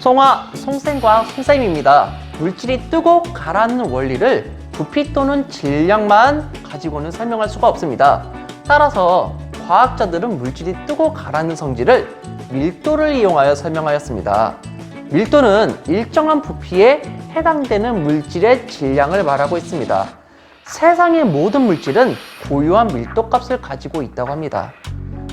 송화 송쌤과 송쌤입니다. 물질이 뜨고 가라앉는 원리를 부피 또는 질량만 가지고는 설명할 수가 없습니다. 따라서 과학자들은 물질이 뜨고 가라앉는 성질을 밀도를 이용하여 설명하였습니다. 밀도는 일정한 부피에 해당되는 물질의 질량을 말하고 있습니다. 세상의 모든 물질은 고유한 밀도 값을 가지고 있다고 합니다.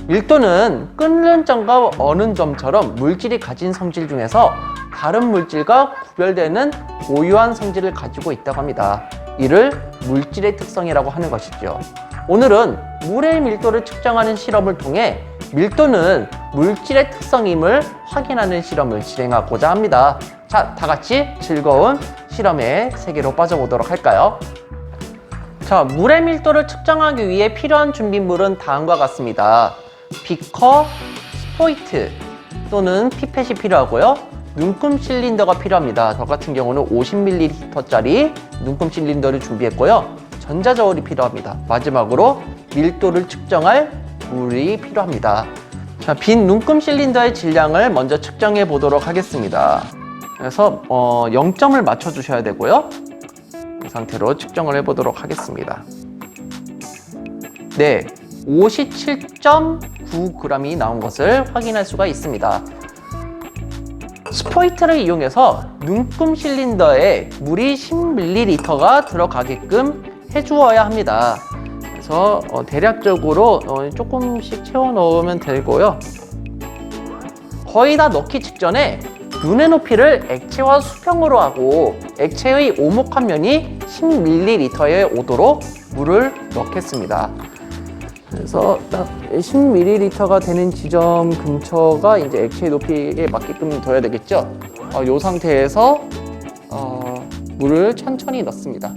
밀도는 끓는 점과 어는 점처럼 물질이 가진 성질 중에서 다른 물질과 구별되는 고유한 성질을 가지고 있다고 합니다. 이를 물질의 특성이라고 하는 것이죠. 오늘은 물의 밀도를 측정하는 실험을 통해 밀도는 물질의 특성임을 확인하는 실험을 진행하고자 합니다. 자, 다 같이 즐거운 실험의 세계로 빠져보도록 할까요? 자, 물의 밀도를 측정하기 위해 필요한 준비물은 다음과 같습니다. 비커, 스포이트 또는 피펫이 필요하고요. 눈금 실린더가 필요합니다. 저 같은 경우는 50ml짜리 눈금 실린더를 준비했고요. 전자저울이 필요합니다. 마지막으로 밀도를 측정할 물이 필요합니다. 자, 빈 눈금 실린더의 질량을 먼저 측정해 보도록 하겠습니다. 그래서 어, 0점을 맞춰 주셔야 되고요. 이 상태로 측정을 해 보도록 하겠습니다. 네, 57.9g이 나온 것을 확인할 수가 있습니다. 스포이트를 이용해서 눈금 실린더에 물이 10ml가 들어가게끔 해주어야 합니다. 그래서 어, 대략적으로 어, 조금씩 채워 넣으면 되고요. 거의 다 넣기 직전에 눈의 높이를 액체와 수평으로 하고 액체의 오목한 면이 10ml에 오도록 물을 넣겠습니다. 그래서 딱 10ml가 되는 지점 근처가 이제 액체의 높이에 맞게끔 둬야 되겠죠. 어, 이 상태에서 어, 물을 천천히 넣습니다.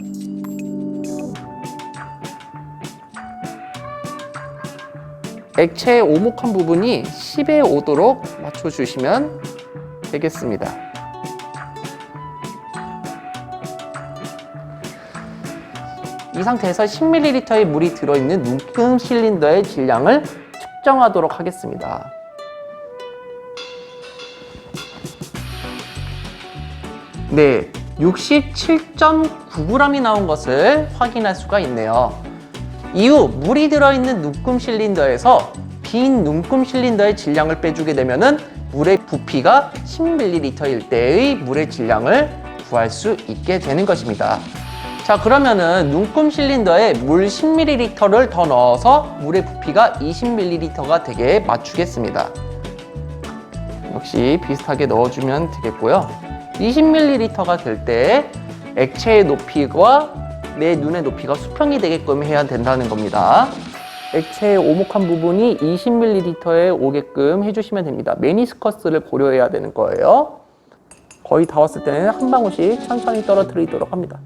액체의 오목한 부분이 10에 오도록 맞춰주시면 되겠습니다. 이 상태에서 10ml의 물이 들어있는 눈금 실린더의 질량을 측정하도록 하겠습니다. 네, 67.9g이 나온 것을 확인할 수가 있네요. 이후 물이 들어있는 눈금 실린더에서 빈 눈금 실린더의 질량을 빼주게 되면은 물의 부피가 10ml일 때의 물의 질량을 구할 수 있게 되는 것입니다. 자 그러면은 눈금 실린더에 물 10ml를 더 넣어서 물의 부피가 20ml가 되게 맞추겠습니다. 역시 비슷하게 넣어주면 되겠고요. 20ml가 될 때 액체의 높이와 내 눈의 높이가 수평이 되게끔 해야 된다는 겁니다. 액체의 오목한 부분이 20ml에 오게끔 해주시면 됩니다. 메니스커스를 고려해야 되는 거예요. 거의 다 왔을 때는 한 방울씩 천천히 떨어뜨리도록 합니다.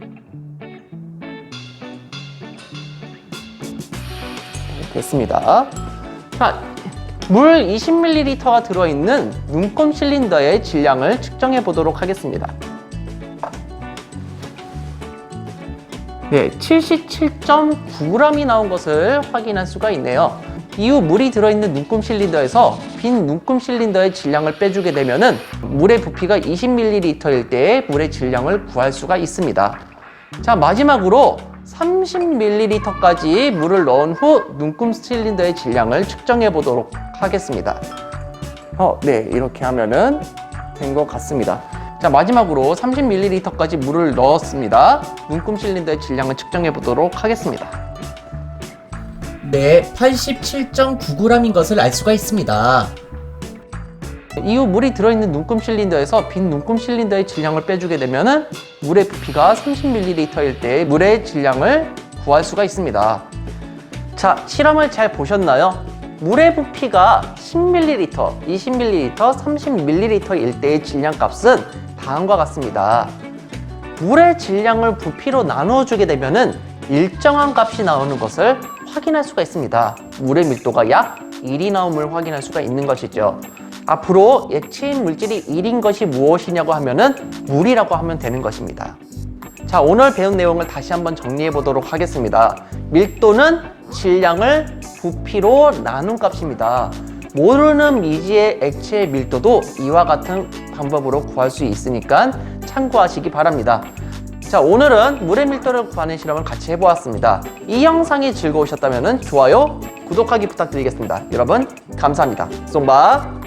됐습니다. 자, 물 20ml가 들어있는 눈금 실린더의 질량을 측정해 보도록 하겠습니다. 네, 77.9g이 나온 것을 확인할 수가 있네요. 이후 물이 들어있는 눈금 실린더에서 빈 눈금 실린더의 질량을 빼주게 되면은 물의 부피가 20ml일 때의 물의 질량을 구할 수가 있습니다. 자, 마지막으로 30ml까지 물을 넣은 후 눈금 실린더의 질량을 측정해 보도록 하겠습니다. 어, 네, 이렇게 하면은 된 것 같습니다. 자, 마지막으로 30ml까지 물을 넣었습니다. 눈금 실린더의 질량을 측정해 보도록 하겠습니다. 네, 87.9g인 것을 알 수가 있습니다. 이후 물이 들어있는 눈금 실린더에서 빈 눈금 실린더의 질량을 빼주게 되면은 물의 부피가 30ml일 때 물의 질량을 구할 수가 있습니다. 자, 실험을 잘 보셨나요? 물의 부피가 10ml, 20ml, 30ml일 때의 질량 값은 다음과 같습니다. 물의 질량을 부피로 나누어 주게 되면은 일정한 값이 나오는 것을 확인할 수가 있습니다. 물의 밀도가 약 1이 나옴을 확인할 수가 있는 것이죠. 앞으로 액체인 물질이 1인 것이 무엇이냐고 하면은 물이라고 하면 되는 것입니다. 자, 오늘 배운 내용을 다시 한번 정리해 보도록 하겠습니다. 밀도는 질량을 부피로 나눈 값입니다. 모르는 미지의 액체 밀도도 이와 같은 방법으로 구할 수 있으니까 참고하시기 바랍니다. 자, 오늘은 물의 밀도를 구하는 실험을 같이 해보았습니다. 이 영상이 즐거우셨다면 좋아요, 구독하기 부탁드리겠습니다. 여러분, 감사합니다. 쏨바